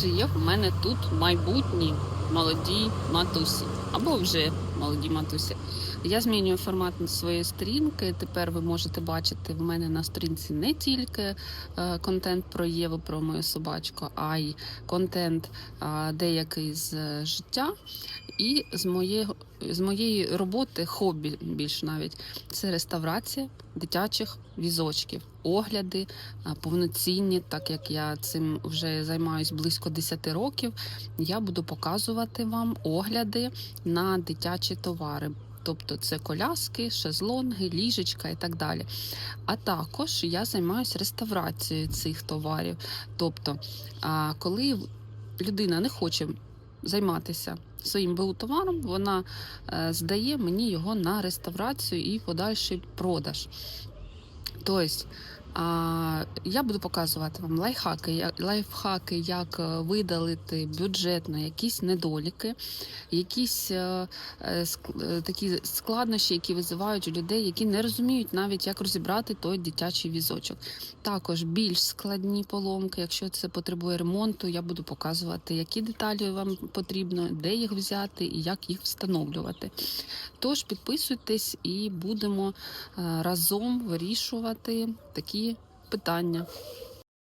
чи є в мене тут майбутні молоді матусі? Або вже молоді матусі. Я змінюю формат своєї сторінки. Тепер ви можете бачити в мене на сторінці не тільки е, контент про Єву, про мою собачку, а й контент е, деякий з е, життя. І з моєї, з моєї роботи, хобі більш навіть, це реставрація дитячих візочків, огляди повноцінні, так як я цим вже займаюсь близько 10 років. Я буду показувати вам огляди на дитячі товари. Тобто це коляски, шезлонги, ліжечка і так далі. А також я займаюся реставрацією цих товарів. Тобто, коли людина не хоче займатися своїм БУ-товаром, вона е, здає мені його на реставрацію і подальший продаж. Тобто, а, я буду показувати вам лайфхаки, лайфхаки, як е, видалити бюджетно якісь недоліки, якісь е, е, такі складнощі, які визивають у людей, які не розуміють навіть, як розібрати той дитячий візочок. Також більш складні поломки, якщо це потребує ремонту, я буду показувати, які деталі вам потрібно, де їх взяти і як їх встановлювати. Тож підписуйтесь і будемо разом вирішувати такі питання.